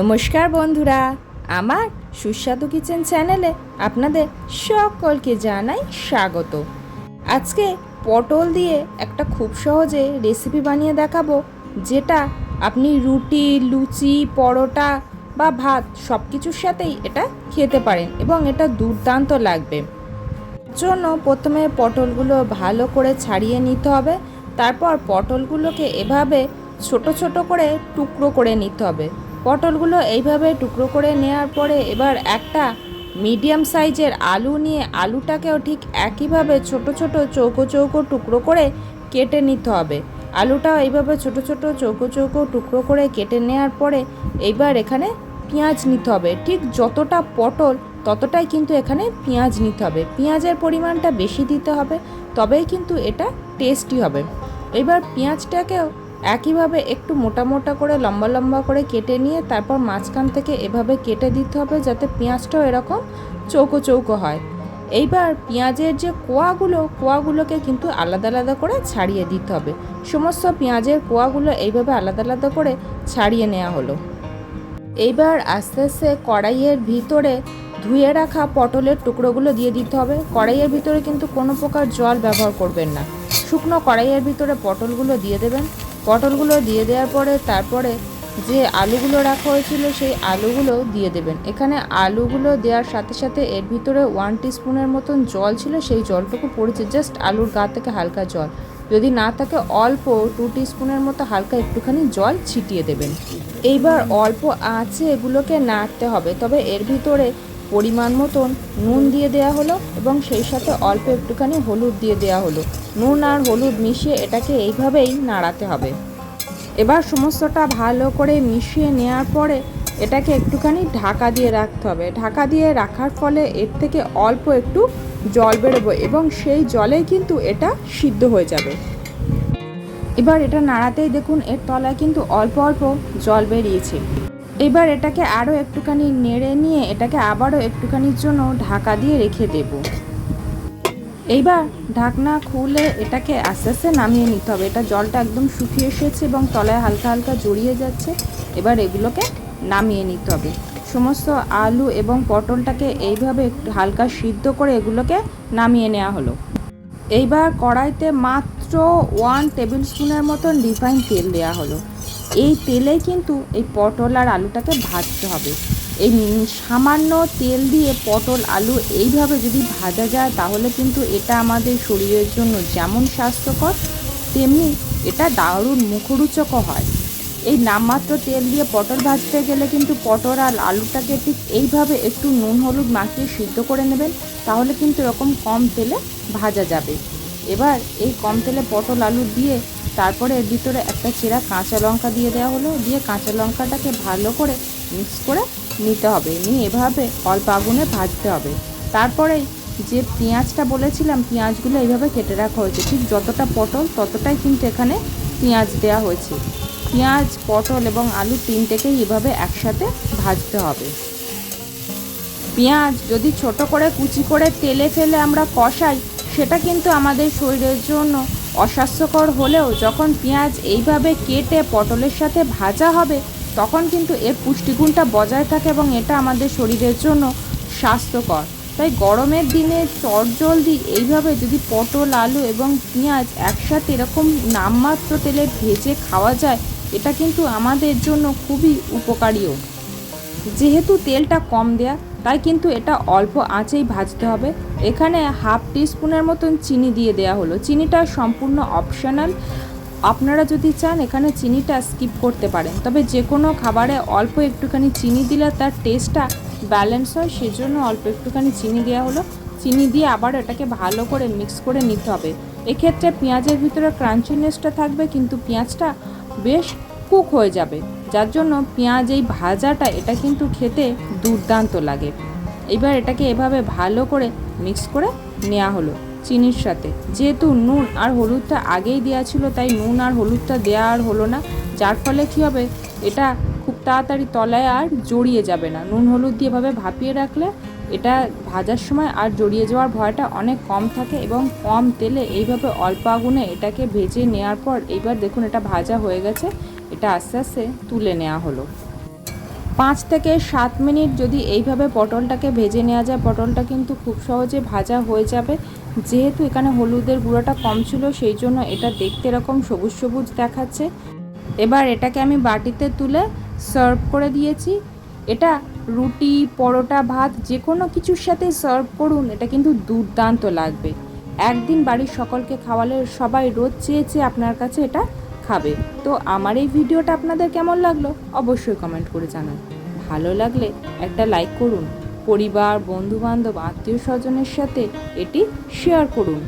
নমস্কার বন্ধুরা, আমার সুস্বাদু কিচেন চ্যানেলে আপনাদের সকলকে জানাই স্বাগত। আজকে পটল দিয়ে একটা খুব সহজে রেসিপি বানিয়ে দেখাবো, যেটা আপনি রুটি, লুচি, পরোটা বা ভাত সব কিছুর সাথেই এটা খেতে পারেন এবং এটা দুর্দান্ত লাগবে। জন্য প্রথমে পটলগুলো ভালো করে ছাড়িয়ে নিতে হবে, তারপর পটলগুলোকে এভাবে ছোট ছোট করে টুকরো করে নিতে হবে। পটলগুলো এইভাবে টুকরো করে নেওয়ার পরে এবার একটা মিডিয়াম সাইজের আলু নিয়ে আলুটাকেও ঠিক একইভাবে ছোট ছোট চৌকো চৌকো টুকরো করে কেটে নিতে হবে। আলুটাও এইভাবে ছোট ছোট চৌকো চৌকো টুকরো করে কেটে নেওয়ার পরে এইবার এখানে পেঁয়াজ নিতে হবে। ঠিক যতটা পটল ততটাই কিন্তু এখানে পেঁয়াজ নিতে হবে। পেঁয়াজের পরিমাণটা বেশি দিতে হবে, তবেই কিন্তু এটা টেস্টি হবে। এবার পেঁয়াজটাকেও একইভাবে একটু মোটা মোটা করে, লম্বা লম্বা করে কেটে নিয়ে তারপর মাঝখান থেকে এভাবে কেটে দিতে হবে যাতে পেঁয়াজটাও এরকম চৌকো চৌকো হয়। এইবার পেঁয়াজের যে কোয়াগুলো, কোয়াগুলোকে কিন্তু আলাদা আলাদা করে ছাড়িয়ে দিতে হবে। সমস্ত পেঁয়াজের কোয়াগুলো এইভাবে আলাদা আলাদা করে ছাড়িয়ে নেওয়া হলো। এইবার আস্তে আস্তে কড়াইয়ের ভিতরে ধুয়ে রাখা পটলের টুকরোগুলো দিয়ে দিতে হবে। কড়াইয়ের ভিতরে কিন্তু কোনো প্রকার জল ব্যবহার করবেন না। শুকনো কড়াইয়ের ভিতরে পটলগুলো দিয়ে দেবেন। পটলগুলো দিয়ে দেওয়ার পরে তারপরে যে আলুগুলো রাখা হয়েছিল সেই আলুগুলো দিয়ে দেবেন। এখানে আলুগুলো দেওয়ার সাথে সাথে এর ভিতরে ওয়ান স্পুনের মতন জল ছিল, সেই জলটুকু পড়েছে জাস্ট আলুর গা থেকে হালকা জল। যদি না থাকে, অল্প টু স্পুনের মতো হালকা একটুখানি জল ছিটিয়ে দেবেন। এইবার অল্প আঁচে এগুলোকে নাড়তে হবে, তবে এর ভিতরে পরিমাণ মতন নুন দিয়ে দেওয়া হলো এবং সেই সাথে অল্প একটুখানি হলুদ দিয়ে দেওয়া হলো। নুন আর হলুদ মিশিয়ে এটাকে এইভাবেই নাড়াতে হবে। এবার সমস্তটা ভালো করে মিশিয়ে নেওয়ার পরে এটাকে একটুখানি ঢাকা দিয়ে রাখতে হবে। ঢাকা দিয়ে রাখার ফলে এর থেকে অল্প একটু জল বেরোবো এবং সেই জলেই কিন্তু এটা সিদ্ধ হয়ে যাবে। এবার এটা নাড়াতেই দেখুন এর তলায় কিন্তু অল্প অল্প জল বেরিয়েছে। এবার এটাকে আরও একটুখানি নেড়ে নিয়ে এটাকে আবারও একটুখানির জন্য ঢাকা দিয়ে রেখে দেব। এইবার ঢাকনা খুলে এটাকে আস্তে আস্তে নামিয়ে নিতে হবে। এটা জলটা একদম শুকিয়ে এসেছে এবং তলায় হালকা হালকা জড়িয়ে যাচ্ছে। এবার এগুলোকে নামিয়ে নিতে হবে। সমস্ত আলু এবং পটলটাকে এইভাবে একটু হালকা সিদ্ধ করে এগুলোকে নামিয়ে নেওয়া হলো। এইবার কড়াইতে মাত্র ওয়ান টেবিল স্পুনের মতন রিফাইন তেল দেওয়া হলো। এই তেলে কিন্তু এই পটল আর আলুটাকে ভাজতে হবে। এই সামান্য তেল দিয়ে পটল, আলু এইভাবে যদি ভাজা যায়, তাহলে কিন্তু এটা আমাদের শরীরের জন্য যেমন স্বাস্থ্যকর, তেমনি এটা দারুণ মুখরোচকও হয়। এই নামমাত্র তেল দিয়ে পটল ভাজতে গেলে কিন্তু পটল আর আলুটাকে ঠিক এইভাবে একটু নুন, হলুদ মাখিয়ে সিদ্ধ করে নেবেন, তাহলে কিন্তু এরকম কম তেলে ভাজা যাবে। এবার এই কম তেলে পটল আলু দিয়ে তারপরে এর ভিতরে একটা চেরা কাঁচা লঙ্কা দিয়ে দেওয়া হলো। দিয়ে কাঁচা লঙ্কাটাকে ভালো করে মিক্স করে নিতে হবে। নিয়ে এভাবে অল্প আগুনে ভাজতে হবে। তারপরে যে পেঁয়াজটা বলেছিলাম, পেঁয়াজগুলো এইভাবে কেটে রাখা হয়েছে। ঠিক যতটা পটল ততটাই কিন্তু এখানে পেঁয়াজ দেওয়া হয়েছে। পেঁয়াজ, পটল এবং আলু তিনটেকেই এভাবে একসাথে ভাজতে হবে। পেঁয়াজ যদি ছোট করে কুচি করে তেলে ফেলে আমরা কষাই সেটা কিন্তু আমাদের শরীরের জন্য অস্বাস্থ্যকর হলেও যখন পেঁয়াজ এইভাবে কেটে পটলের সাথে ভাজা হবে, তখন কিন্তু এর পুষ্টিগুণটা বজায় থাকে এবং এটা আমাদের শরীরের জন্য স্বাস্থ্যকর। তাই গরমের দিনে চটজলদি এইভাবে যদি পটল, আলু এবং পেঁয়াজ একসাথে এরকম নামমাত্র তেলে ভেজে খাওয়া যায়, এটা কিন্তু আমাদের জন্য খুবই উপকারীও। যেহেতু তেলটা কম দেয়া তাই কিন্তু এটা অল্প আঁচেই ভাজতে হবে। এখানে হাফ টিস্পুনের মতন চিনি দিয়ে দেওয়া হলো। চিনিটা সম্পূর্ণ অপশনাল আপনারা যদি চান, এখানে চিনিটা স্কিপ করতে পারেন। তবে যে কোনো খাবারে অল্প একটুখানি চিনি দিলে তার টেস্টটা ব্যালেন্স হয়। সেজন্য অল্প একটুখানি চিনি দেওয়া হলো। চিনি দিয়ে আবার এটাকে ভালো করে মিক্স করে নিতে হবে। এক্ষেত্রে পেঁয়াজের ভিতরে ক্রাঞ্চিনেসটা থাকবে, কিন্তু পেঁয়াজটা বেশ কুক হয়ে যাবে। যার জন্য পেঁয়াজ এই ভাজাটা, এটা কিন্তু খেতে দুর্দান্ত লাগে। এবার এটাকে এভাবে ভালো করে মিক্স করে নেওয়া হলো চিনির সাথে। যেহেতু নুন আর হলুদটা আগেই দেওয়া ছিল, তাই নুন আর হলুদটা দেওয়া আর হলো না। যার ফলে কী হবে, এটা খুব তাড়াতাড়ি তলায় আর জড়িয়ে যাবে না। নুন, হলুদ দিয়ে এভাবে ভাপিয়ে রাখলে এটা ভাজার সময় আর জড়িয়ে যাওয়ার ভয়টা অনেক কম থাকে এবং কম তেলে এইভাবে অল্প আগুনে এটাকে ভেজে নেওয়ার পর, এইবার দেখুন এটা ভাজা হয়ে গেছে। এটা আস্তে আস্তে তুলে নেওয়া হলো। পাঁচ থেকে সাত মিনিট যদি এইভাবে পটলটাকে ভেজে নেওয়া যায়, পটলটা কিন্তু খুব সহজে ভাজা হয়ে যাবে। যেহেতু এখানে হলুদের গুঁড়োটা কম ছিল, সেই জন্য এটা দেখতে এরকম সবুজ সবুজ দেখাচ্ছে। এবার এটাকে আমি বাটিতে তুলে সার্ভ করে দিয়েছি। এটা রুটি, পরোটা, ভাত যে কোনো কিছুর সাথে সার্ভ করুন, এটা কিন্তু দুর্দান্ত লাগবে। একদিন বাড়ির সকলকে খাওয়ালে সবাই রোজ চেয়েছে আপনার কাছে এটা খাবে। তো আমার এই ভিডিওটা আপনাদের কেমন লাগল? অবশ্যই কমেন্ট করে জানান। ভালো লাগলে একটা লাইক করুন। পরিবার, বন্ধুবান্ধব, আত্মীয় স্বজনের সাথে এটি শেয়ার করুন।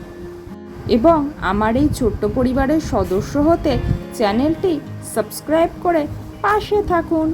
এবং আমার এই ছোট্ট পরিবারের সদস্য হতে চ্যানেলটি সাবস্ক্রাইব করে পাশে থাকুন।